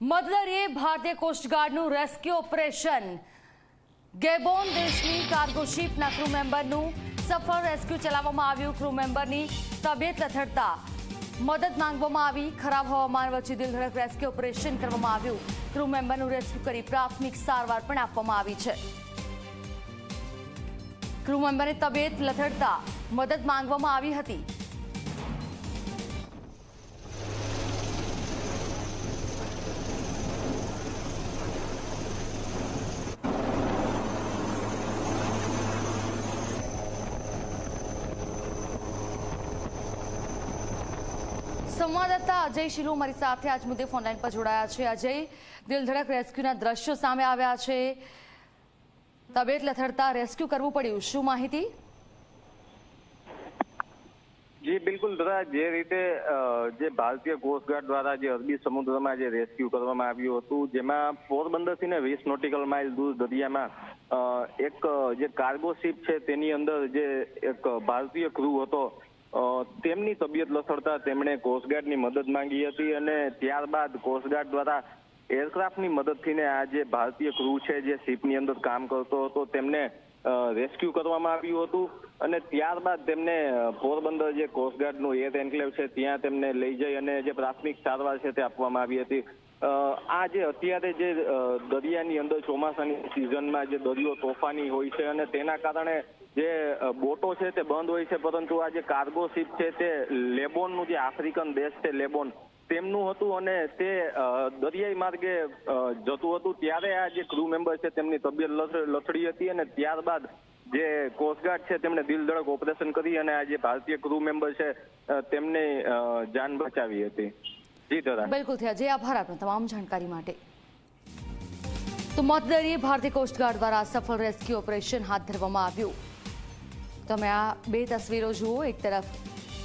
મદદરીએ ભારતીય કોસ્ટગાર્ડનું rescue operation ગેબોન દેશની cargo શિપના crew મેમ્બરનું સફળ રેસ્ક્યુ ચલાવવામાં આવ્યું. ક્રૂ મેમ્બરની તબિયત લથડતા મદદ માંગવામાં આવી. ખરાબ હવામાન વચ્ચે દિલધડક રેસ્ક્યુ ઓપરેશન કરવામાં આવ્યું. ક્રૂ મેમ્બરનું રેસ્ક્યુ કરી પ્રાથમિક સારવાર પણ આપવામાં આવી છે. ક્રૂ મેમ્બરની તબિયત લથડતા મદદ માંગવામાં આવી હતી. સંવાદદાતા અજય શિલુ મારી સાથે આજ મુદ્દે ફોનલાઈન પર જોડાયા છે. અજય, દિલધડક રેસ્ક્યુના દ્રશ્યો સામે આવ્યા છે. તબિયત લથડતા રેસ્ક્યુ કરવું પડ્યું. શું માહિતી? જી, બિલકુલ દાદા. જે રીતે જે ભારતીય કોસ્ટગાર્ડ દ્વારા જે અરબી સમુદ્રમાં જે રેસ્ક્યુ કરવામાં આવ્યું હતું, જેમાં પોરબંદરથી ને વીસ નોટિકલ માઇલ દૂર દરિયામાં એક જે કાર્ગો શિપ છે, તેની અંદર જે એક ભારતીય ક્રૂ હતો તેમની તબિયત લથડતા તેમણે કોસ્ટગાર્ડની મદદ માંગી હતી અને ત્યારબાદ કોસ્ટગાર્ડ દ્વારા એરક્રાફ્ટની મદદથીને આ જે ભારતીય ક્રૂ છે જે શિપની અંદર કામ કરતો હતો, તેમને રેસ્ક્યુ કરવામાં આવ્યું હતું અને ત્યારબાદ તેમને પોરબંદર જે કોસ્ટગાર્ડનું એર એન્કલેવ છે, ત્યાં તેમને લઈ જઈ અને જે પ્રાથમિક સારવાર છે તે આપવામાં આવી હતી. આ જે અત્યારે જે દરિયાની અંદર ચોમાસાની સિઝનમાં જે દરિયો તોફાની હોય છે અને તેના કારણે જે બોટો છે તે બંધ હોય છે, પરંતુ આ જે કાર્ગો શિપ છે તે લેબોનનું જે આફ્રિકન દેશ છે, લેબોન તેમનું હતું અને તે દરિયાઈ માર્ગે જતું હતું. ત્યારે આ જે ક્રૂ મેમ્બર છે, તેમની તબિયત લથ- લથડી હતી અને ત્યારબાદ જે કોસ્ટગાર્ડ છે, તેમણે દિલ ધડક ઓપરેશન કરી અને આ જે ભારતીય ક્રૂ મેમ્બર છે તેમને જાન બચાવી હતી. જી દાદા બિલકુલ થયા. જે આભાર આપનો તમામ જાણકારી માટે. તો મતદરીએ ભારતીય કોસ્ટગાર્ડ દ્વારા સફળ રેસ્ક્યુ ઓપરેશન હાથ ધરવામાં આવ્યું. તમે આ બે તસવીરો જુઓ. એક તરફ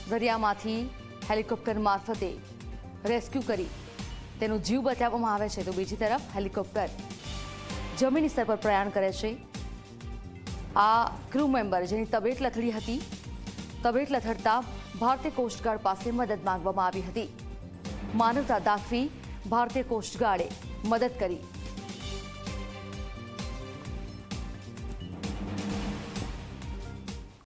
દરિયામાંથી હેલિકોપ્ટર મારફતે રેસ્ક્યુ કરી. તેનો જીવ બચાવવામાં આવે છે તો બીજી તરફ હેલિકોપ્ટર જમીન સ્તર પર પ્રયાણ કરે છે. આ ક્રૂ મેમ્બર જેની તબિયત લથડી હતી, તબિયત લથડતા ભારતીય કોસ્ટગાર્ડ પાસે મદદ માંગવામાં આવી હતી. માનવતા દાખવી ભારતીય કોસ્ટગાર્ડે મદદ કરી.